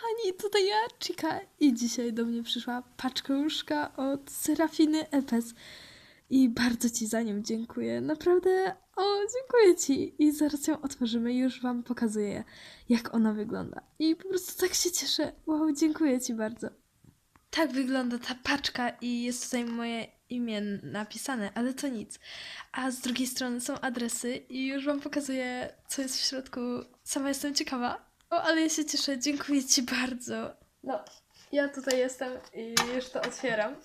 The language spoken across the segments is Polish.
kochani, tutaj ja, Chica i dzisiaj do mnie przyszła paczkołuszka od Serafiny Epes i bardzo Ci za nią dziękuję, naprawdę, o, dziękuję Ci i zaraz ją otworzymy już Wam pokazuję, jak ona wygląda i po prostu tak się cieszę, wow, dziękuję Ci bardzo. Tak wygląda ta paczka i jest tutaj moje imię napisane, ale to nic. A z drugiej strony są adresy i już Wam pokazuję, co jest w środku. Sama jestem ciekawa. O, ale ja się cieszę, dziękuję Ci bardzo. No, ja tutaj jestem i już to otwieram.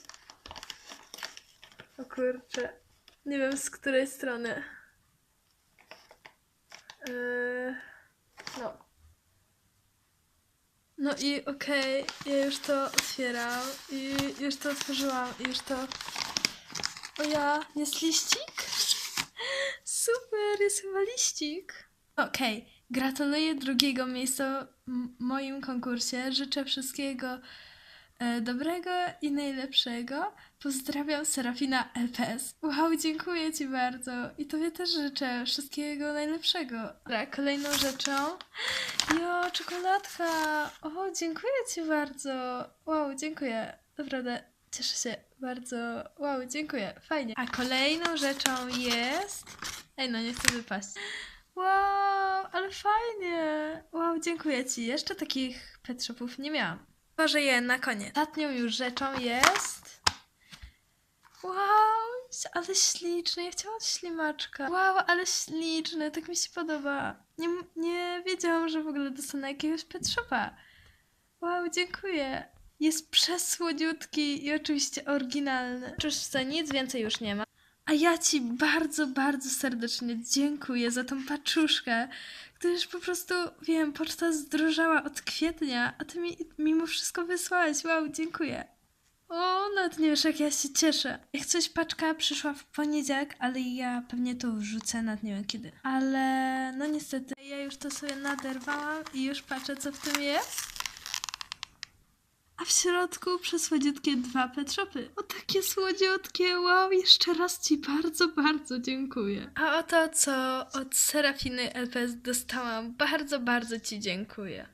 O kurczę, nie wiem z której strony. Yy, no. No i okej, ja już to otwieram i już to otworzyłam i już to... O ja, jest liścik? Super, jest chyba liścik. Okej, gratuluję drugiego miejsca w moim konkursie. Życzę wszystkiego e, dobrego i najlepszego. Pozdrawiam Serafina LPS. Wow, dziękuję Ci bardzo. I Tobie też życzę wszystkiego najlepszego. Dobra, kolejną rzeczą. Jo, czekoladka. O, dziękuję Ci bardzo. Wow, dziękuję. Naprawdę cieszę się bardzo. Wow, dziękuję. Fajnie. A kolejną rzeczą jest... Ej, no nie chcę wypaść. Wow, fajnie. Wow, dziękuję Ci. Jeszcze takich pet shopów nie miałam. Może je na koniec. Ostatnią już rzeczą jest... Wow, ale śliczny. Ja chciałam ślimaczka. Wow, ale śliczny. Tak mi się podoba. Nie, nie wiedziałam, że w ogóle dostanę jakiegoś pet shopa. Wow, dziękuję. Jest przesłodziutki i oczywiście oryginalny. Oczywiście nic więcej już nie ma. A ja Ci bardzo, bardzo serdecznie dziękuję za tą paczuszkę, gdyż po prostu, wiem, poczta zdrożała od kwietnia, a Ty mi mimo wszystko wysłałeś. Wow, dziękuję. O, nawet nie wiesz, jak ja się cieszę. Jak coś paczka przyszła w poniedziałek, ale ja pewnie to wrzucę, nawet nie wiem kiedy. Ale, no niestety, ja już to sobie naderwałam i już patrzę, co w tym jest. A w środku przesłodziutkie dwa pet shopy. O takie słodziutkie, wow, jeszcze raz Ci bardzo, bardzo dziękuję. A oto co od Serafiny LPS dostałam, bardzo, bardzo Ci dziękuję.